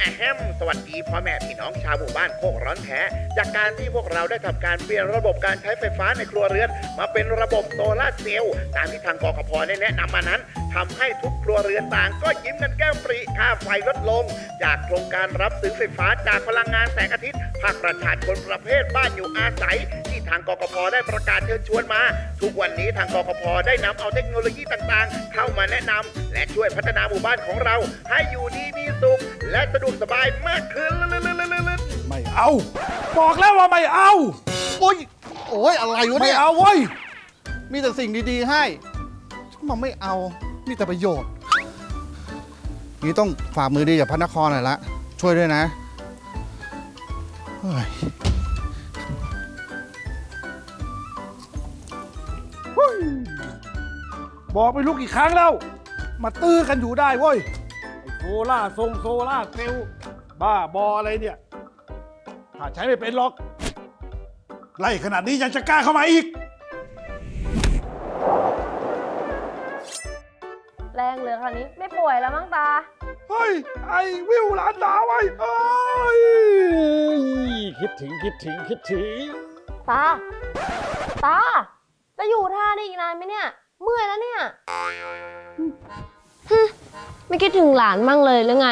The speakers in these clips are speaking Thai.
อะแฮมสวัสดีพ่อแม่พี่น้องชาวหมู่บ้านโคกร้อนแท้ จากการที่พวกเราได้ทำการเปลี่ยนระบบการใช้ไฟฟ้าในครัวเรือน มาเป็นระบบโซลาร์เซลล์ตามที่ทางกกพได้แนะนำมานั้นทำให้ทุกครัวเรือนต่างก็ยิ้มกันแก้มปรีค่าไฟลดลง จากโครงการรับซื้อไฟฟ้าจากพลังงานแสงอาทิตย์ภาคประชาชนประเภทบ้านอยู่อาศัย ทางกกพได้ประกาศเชิญชวนมา ทุกวันนี้ทางกกพได้นำเอาเทคโนโลยีต่างๆ เข้ามาแนะนำและช่วยพัฒนาหมู่บ้านของเรา ให้อยู่ดีมีสุข และสะดวกสบายมากขึ้น ไม่เอา บอกแล้วว่าไม่เอา โอ้ยโอ้ยอะไรวะไม่เนี่ยเอาเว้ย มีแต่สิ่งดีๆให้มันไม่เอา มีแต่ประโยชน์ นี่ต้องฝ่ามือดีกับพระนครหน่อยละ ช่วยด้วยนะเฮ้ย บอกไปลูกกี่ครั้งแล้ว มาตื้อกันอยู่ได้เว้ยไอ้โซล่าทรงโซล่าเซลลบ้าบออะไรเนี่ยถ้าใช้ไม่เป็นหรอก ไล่ขนาดนี้ยังจะกล้าเข้ามาอีก แรงเหลือขนาดนี้ไม่ป่วยแล้วมั้งตา เฮ้ย ไอ้วิวหลานสาวไอ้เอ้ยคิดถึงคิดถึงคิดถึง ตา ตา จะอยู่ท่านี้อีกนานไหมเนี่ย เมื่อยแล้วเนี่ยฮึไม่คิดถึงหลานมั่งเลยหรือไง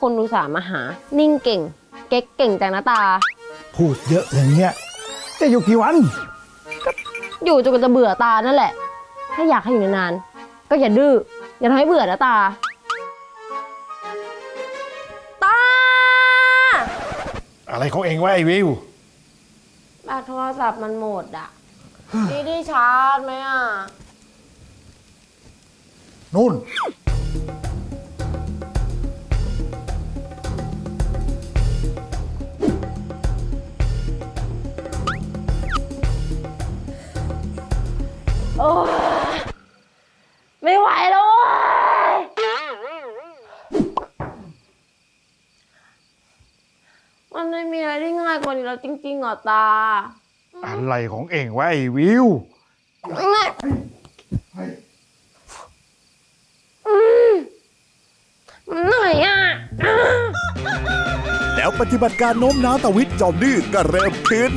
คนอุตส่าห์มาหา นิ่งเก่ง เก๊กเก่งจังนะตา พูดเยอะอย่างเงี้ย จะอยู่กี่วัน อยู่จนกว่าจะเบื่อตานั่นแหละ ถ้าอยากให้อยู่นานๆก็อย่าดื้อ อย่าทำให้เบื่อนะตา ตา อะไรของเองวะไอ้วิว แบตโทรศัพท์มันหมดอะ นี่ได้ชาร์จไหมอะ นู่น โอ้ยไม่ไหวแล้วเว้ยมันไม่มีอะไรที่ง่ายกว่านี้แล้วจริงๆเหรอตา อะไรของเองวะไอ้วิวง่ายอืมมัน เหนื่อยอะ แล้วปฏิบัติการโน้มน้าวตวิทย์จอมดื้อก็เริ่มขึ้น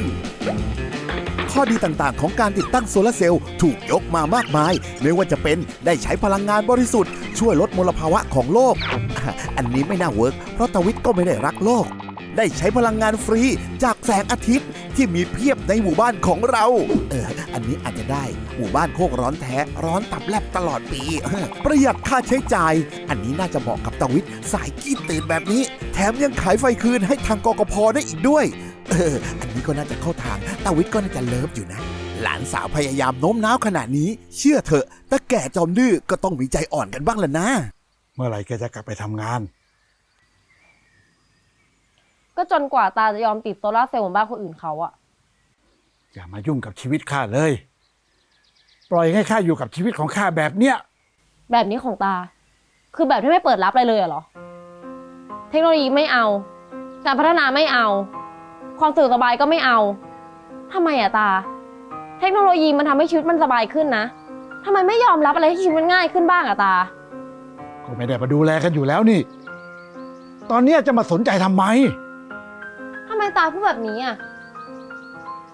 ข้อดีต่างๆ ของการติดตั้งโซลาร์เซลล์ถูกยกมามากมาย ไม่ว่าจะเป็นได้ใช้พลังงานบริสุทธิ์ ช่วยลดมลภาวะของโลก อันนี้ไม่น่าเวิร์กเพราะตวิทย์ก็ไม่ได้รักโลก ได้ใช้พลังงานฟรีจากแสงอาทิตย์ที่มีเพียบในหมู่บ้านของเรา เออ อันนี้อาจจะได้หมู่บ้านโคกร้อนแท้ร้อนตับแลบตลอดปี ประหยัดค่าใช้จ่าย อันนี้น่าจะเหมาะกับตวิทย์สายกี้ตื่นแบบนี้ แถมยังขายไฟคืนให้ทางกกพได้อีกด้วย เออ อันนี้ก็น่าจะเข้าทางตาวิทย์ก็น่าจะเลิฟอยู่นะหลานสาวพยายามโน้มน้าวขนาดนี้ เชื่อเถอะ แต่แก่จอมดื้อก็ต้องมีใจอ่อนกันบ้างละนะ เมื่อไหร่แกจะกลับไปทำงาน จนกว่าตาจะยอมติดโซลาร์เซลล์เหมือนบ้านคนอื่นเขาอะอย่ามายุ่งกับชีวิตข้าเลย ปล่อยให้ข้าอยู่กับชีวิตของข้าแบบเนี้ย แบบนี้ของตา คือแบบที่ไม่เปิดรับอะไรเลยเหรอ เทคโนโลยีไม่เอา การพัฒนาไม่เอา ความสะดวกสบายก็ไม่เอาทำไมอะตา เทคโนโลยีมันทำให้ชีวิตมันสบายขึ้นนะทำไมไม่ยอมรับอะไรที่ชีวิตมันง่ายขึ้นบ้างอะตา ก็ไม่ได้มาดูแลกันอยู่แล้วนี่ ตอนเนี้ยจะมาสนใจทำไมทำไมตาพูดแบบนี้อะ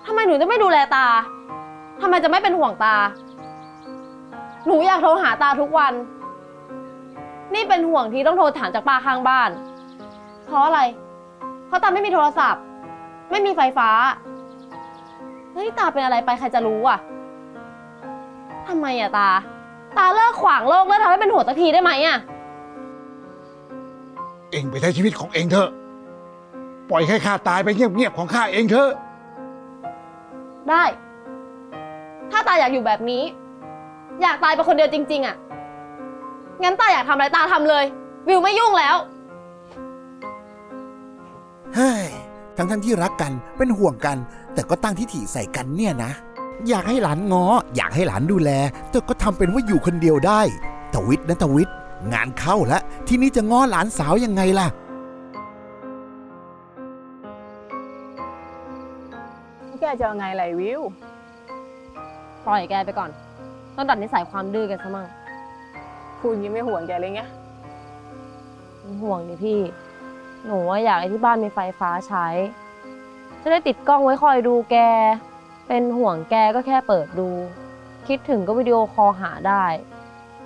ทำไมหนูจะไม่ดูแลตาทำไมจะไม่เป็นห่วงตา หนูอยากโทรหาตาทุกวัน นี่เป็นห่วงที่ต้องโทรถามจากป้าข้างบ้าน เพราะอะไร เพราะตาไม่มีโทรศัพท์ ไม่มีไฟฟ้าแล้วที่ตาเป็นอะไรไปใครจะรู้อะทำไมอะตา ตาเลิกขวางโลกเลิกทำให้เป็นห่วงสักทีได้ไหมอะ เองไปใช้ชีวิตของเองเถอะ ปล่อยให้ข้าตายไปเงียบๆของข้าเองเถอะ ได้ ถ้าตาอยากอยู่แบบนี้ อยากตายไปคนเดียวจริง ๆอะงั้นตาอยากทำอะไรตาทำเลย วิวไม่ยุ่งแล้ว เฮ้ยทั้งทั้งๆที่รักกันเป็นห่วงกัน แต่ก็ตั้งทิฐิใส่กันเนี่ยนะ อยากให้หลานงอ อยากให้หลานดูแล แต่ก็ทำเป็นว่าอยู่คนเดียวได้ตวิทย์นะตวิทย์งานเข้าแล้วทีนี้จะง้อหลานสาวยังไงล่ะ แกจะเอาไงไหลวิว ปล่อยแกไปก่อน ต้องดัดนิสัยความดื้อกันซะมั่งคุณยังไม่ห่วงแกเลยไงเป็นห่วงนี่พี่ หนูว่าอยากให้ที่บ้านมีไฟฟ้าใช้ จะได้ติดกล้องไว้คอยดูแก เป็นห่วงแกก็แค่เปิดดู คิดถึงก็วิดีโอคอลหาได้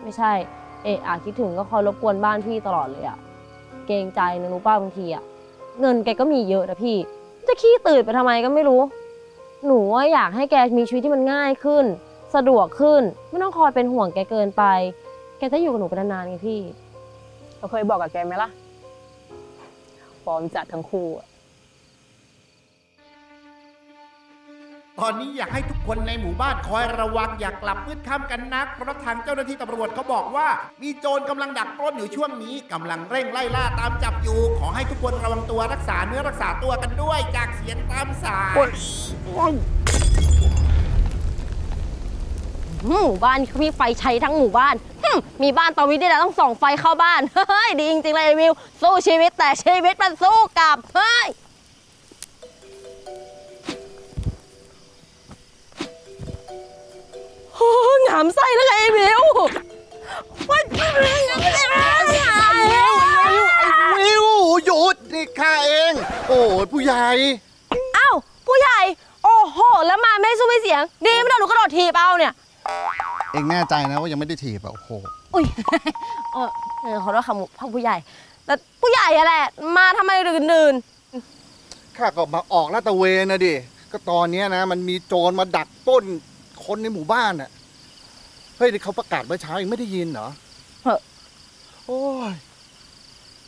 ไม่ใช่ เอะอะคิดถึงก็คอยรบกวนบ้านพี่ตลอดเลยอะเกรงใจนะรู้ป้าบางทีอะเงินแกก็มีเยอะนะพี่ จะขี้ตื่นไปทำไมก็ไม่รู้ หนูว่าอยากให้แกมีชีวิตที่มันง่ายขึ้น สะดวกขึ้น ไม่ต้องคอยเป็นห่วงแกเกินไป แกจะอยู่กับหนูไปนานๆไงพี่ เราเคยบอกกับแกไหมล่ะฟอร์มจัดทั้งคู่อะ ตอนนี้อยากให้ทุกคนในหมู่บ้านคอยระวังอย่ากลับมืดค่ำกันนัก เพราะทางเจ้าหน้าที่ตำรวจเขาบอกว่า มีโจรกำลังดักปล้นอยู่ช่วงนี้กำลังเร่งไล่ล่าตามจับอยู่ ขอให้ทุกคนระวังตัวรักษาเนื้อรักษาตัวกันด้วย จากเสียงตามสาย หมู่บ้านเขามีไฟใช้ทั้งหมู่บ้านหึ่มมีบ้านตอวิทย์นี่แหละต้องส่องไฟเข้าบ้าน เฮ้ย ดีจริงๆเลยไอ้วิว สู้ชีวิตแต่ชีวิตมันสู้กลับ เฮ้ย โอ้หงามไส้แล้วไงไอ้วิวว่าจะเป็นยังไงวิวหยุดนี่ข้าเอง โอ้ยผู้ใหญ่เอ้าผู้ใหญ่ โอ้โห แล้วมาไม่สู้ไม่เสียง ดีไม่ได้หนูกระโดดถีบเอาเนี่ย เองแน่ใจนะว่ายังไม่ได้ถีบอะโอ้โหอุ้ยเออเออขอโทษค่ะพ่อผู้ใหญ่ แต่ผู้ใหญ่อะแหละ มาทำไมดื่นข้าก็มาออกลาดตระเวนนะดิ ก็ตอนเนี้ยนะ มันมีโจรมาดักปล้น คนในหมู่บ้านอะ เฮ้ยเขาประกาศเมื่อเช้าเองไม่ได้ยินเหรอเหอะโอ้ย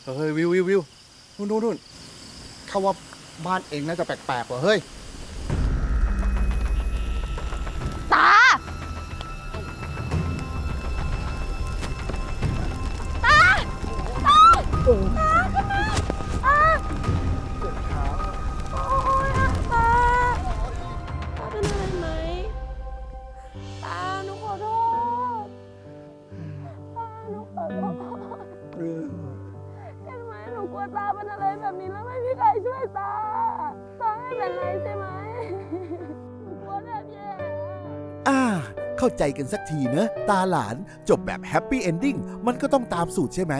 เฮ้ยวิววิววิวนู่นนู่นนู่นเขาว่าบ้านเองน่าจะแปลกๆว่ะเฮ้ย เป็นอะไรแบบนี้แล้วไม่มีใครช่วยตาตาไม่เป็นไรใช่ไหมกลัวแบบแย่อ่า เข้าใจกันสักทีเนอะตาหลานจบแบบแฮปปี้เอนดิ้งมันก็ต้องตามสูตรใช่ไหม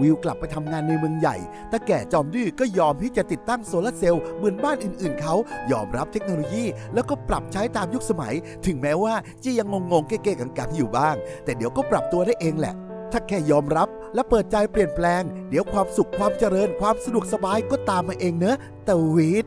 วิวกลับไปทำงานในเมืองใหญ่แต่แก่จอมดื้อก็ยอมที่จะติดตั้งโซลาร์เซลล์เหมือนบ้านอื่นๆเขายอมรับเทคโนโลยี แล้วก็ปรับใช้ตามยุคสมัย ถึงแม้ว่าจะยังงงๆเก๊ๆกังๆอยู่บ้าง แต่เดี๋ยวก็ปรับตัวได้เองแหละ ถ้าแค่ยอมรับ และเปิดใจเปลี่ยนแปลง เดี๋ยวความสุขความเจริญความสะดวกสบายก็ตามมาเองเนอะตวิท